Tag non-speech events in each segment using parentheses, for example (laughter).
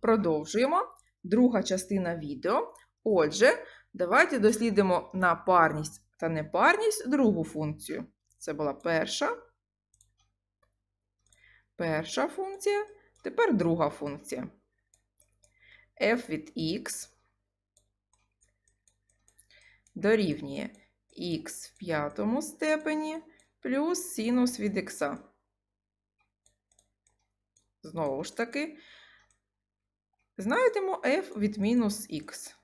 Продовжуємо. Друга частина відео. Отже, давайте дослідимо на парність та непарність другу функцію. Це була перша. Перша функція. Тепер друга функція. f від x дорівнює x в п'ятому степені плюс синус від x. Знову ж таки, знайдемо f від мінус х.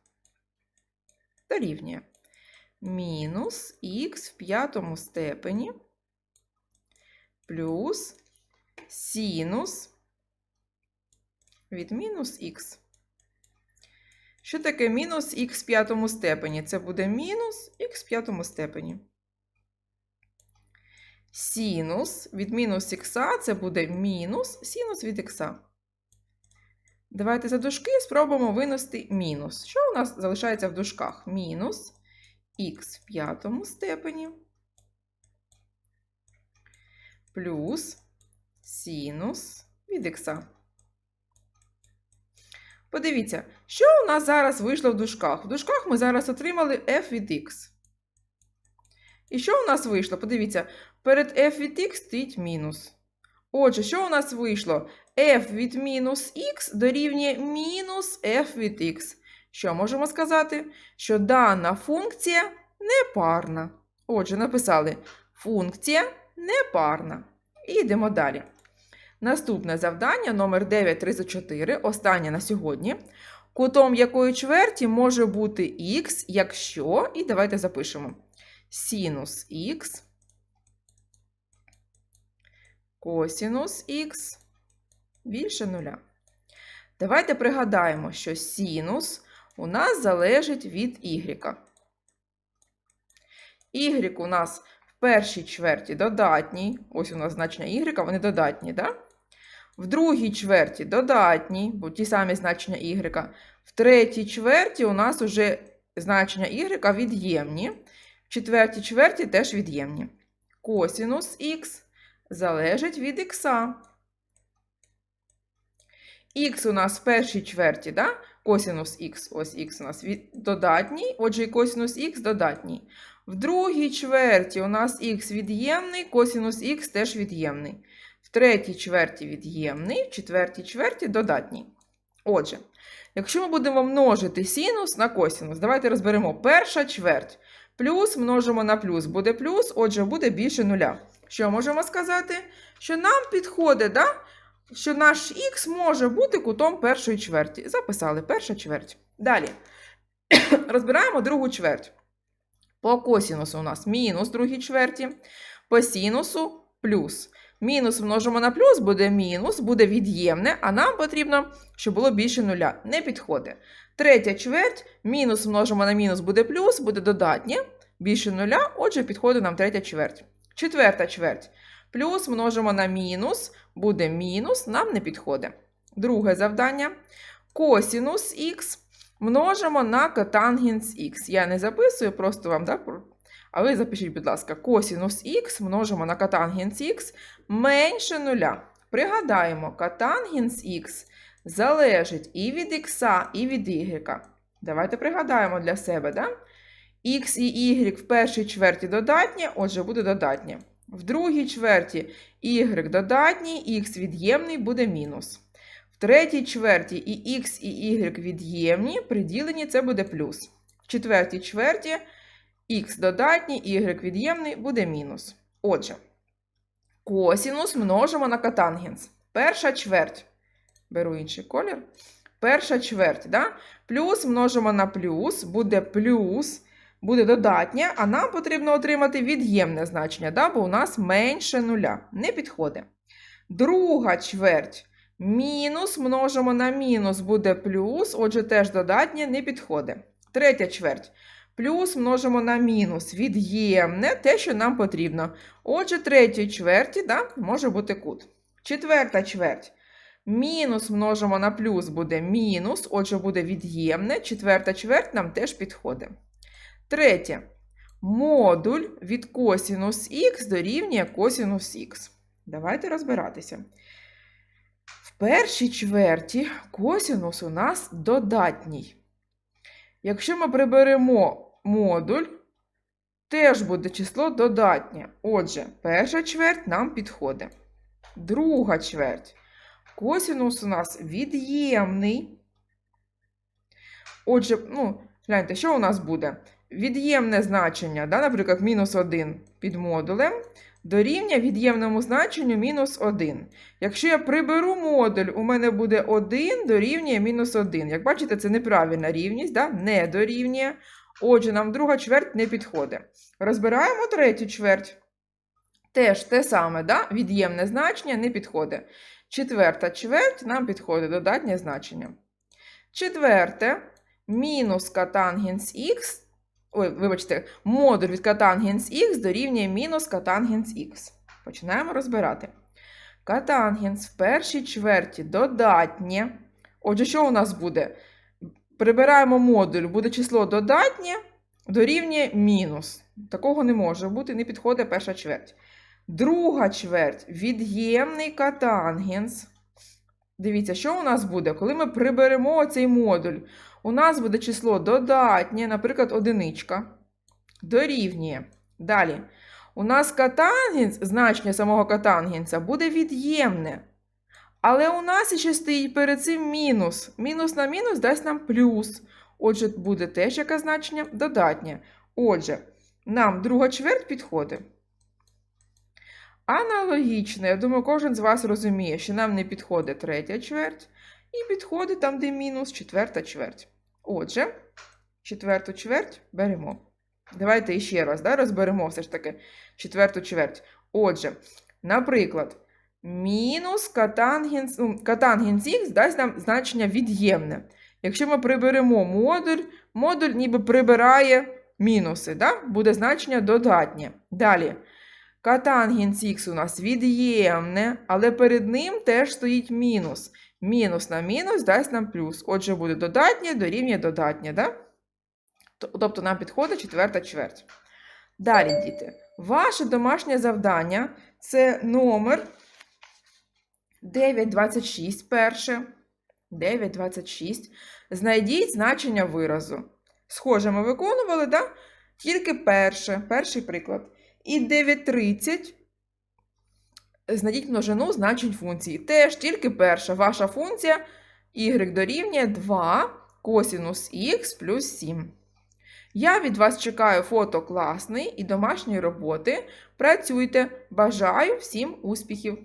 Дорівнює мінус х в п'ятому степені плюс синус від мінус х. Що таке мінус х в п'ятому степені? Це буде мінус х в п'ятому степені. Синус від мінус х це буде мінус синус від х. Давайте за дужки спробуємо винести мінус. Що у нас залишається в дужках? Мінус х в п'ятому степені плюс синус від х. Подивіться, що у нас зараз вийшло в дужках? В дужках ми зараз отримали f від x. І що у нас вийшло? Подивіться, перед f від x стоїть мінус. Отже, що у нас вийшло? F від мінус х дорівнює мінус f від x. Що можемо сказати? Що дана функція непарна. Отже, написали функція непарна. І йдемо далі. Наступне завдання номер 934, останнє на сьогодні. Кутом якої чверті може бути х, якщо, і давайте запишемо синус х, косінус х більше нуля. Давайте пригадаємо, що синус у нас залежить від y. Y у нас в першій чверті додатній, ось у нас значення y, вони додатні, да? В другій чверті додатні, бо ті самі значення y. В третій чверті у нас вже значення y від'ємні. В четвертій чверті теж від'ємні. Косінус х залежить від х. Х у нас в першій чверті, да? косінус х, ось х у нас додатній, отже, і косінус х додатній. В другій чверті у нас х від'ємний, косінус х теж від'ємний. В третій чверті від'ємний, в четвертій чверті додатній. Отже, якщо ми будемо множити синус на косінус, давайте розберемо перша чверть. Плюс множимо на плюс, буде плюс, отже, буде більше нуля. Що можемо сказати? Що нам підходить, да? Що наш х може бути кутом першої чверті. Записали перша чверть. Далі (coughs) розбираємо другу чверть. По косінусу у нас мінус другій чверті, по синусу плюс. Мінус множимо на плюс, буде мінус, буде від'ємне, а нам потрібно, щоб було більше нуля. Не підходить. Третя чверть, мінус множимо на мінус буде плюс, буде додатнє, більше нуля, отже, підходить нам третя чверть. Четверта чверть. Плюс множимо на мінус, буде мінус, нам не підходить. Друге завдання. Косінус х множимо на котангенс х. Я не записую, просто вам, да, а ви запишіть, будь ласка, косінус х множимо на котангенс х менше нуля. Пригадаємо, котангенс х залежить і від х, і від y. Давайте пригадаємо для себе, да? Х і y в першій чверті додатнє, отже, буде додатнє. В другій чверті y додатній, х від'ємний буде мінус. В третій чверті і х і y від'ємні, приділені це буде плюс. В четвертій чверті х додатній, y від'ємний буде мінус. Отже, косінус множимо на котангенс. Перша чверть. Беру інший колір. Перша чверть. Да? Плюс множимо на плюс, буде плюс, буде додатнє, а нам потрібно отримати від'ємне значення, да? бо у нас менше нуля. Не підходить. Друга чверть. Мінус множимо на мінус буде плюс, отже, теж додатнє не підходить. Третя чверть. Плюс множимо на мінус від'ємне те, що нам потрібно. Отже, третій чверті да, може бути кут. Четверта чверть. Мінус множимо на плюс буде мінус, отже, буде від'ємне. Четверта чверть нам теж підходить. Третє. Модуль від косінус х дорівнює косінус х. Давайте розбиратися. В першій чверті косінус у нас додатній. Якщо ми приберемо модуль, теж буде число додатнє. Отже, перша чверть нам підходить. Друга чверть. Косінус у нас від'ємний. Отже, ну, гляньте, що у нас буде? Від'ємне значення, да, наприклад, мінус 1 під модулем, дорівнює від'ємному значенню мінус 1. Якщо я приберу модуль, у мене буде 1 дорівнює мінус 1. Як бачите, це неправильна рівність, да? не дорівнює. Отже, нам друга чверть не підходить. Розбираємо третю чверть. Теж те саме, да? від'ємне значення не підходить. Четверта чверть нам підходить додатнє значення. Четверте мінус катангенс х. Ой, вибачте, модуль від катангенс х дорівнює мінус катангенс х. Починаємо розбирати. Катангенс в першій чверті додатнє. Отже, що у нас буде? Прибираємо модуль, буде число додатнє, дорівнює мінус. Такого не може бути, не підходить перша чверть. Друга чверть від'ємний катангенс. Дивіться, що у нас буде, коли ми приберемо цей модуль. У нас буде число додатнє, наприклад, одиничка. Дорівнює. Далі. У нас катангенс, значення самого катангенса, буде від'ємне. Але у нас ще стоїть перед цим мінус. Мінус на мінус дасть нам плюс. Отже, буде теж яке значення додатнє. Отже, нам друга чверть підходить. Аналогічно, я думаю, кожен з вас розуміє, що нам не підходить третя чверть, і підходить там, де мінус четверта чверть. Отже, четверту чверть беремо. Давайте ще раз да, розберемо все ж таки четверту чверть. Отже, наприклад, мінус катангенс, ну, катангенс х дасть нам значення від'ємне. Якщо ми приберемо модуль, модуль ніби прибирає мінуси, да? буде значення додатнє. Далі. Катангенс х у нас від'ємне, але перед ним теж стоїть мінус. Мінус на мінус дасть нам плюс. Отже, буде додатнє дорівнює додатнє. Да? Тобто нам підходить четверта чверть. Далі, діти, ваше домашнє завдання це номер 926 перше. 9,26. Знайдіть значення виразу. Схоже, ми виконували, да? тільки перше, перший приклад. І 9,30. Знайдіть множину значень функції. Теж тільки перша. Ваша функція y дорівнює 2 косінус х плюс 7. Я від вас чекаю фото класний і домашньої роботи. Працюйте. Бажаю всім успіхів!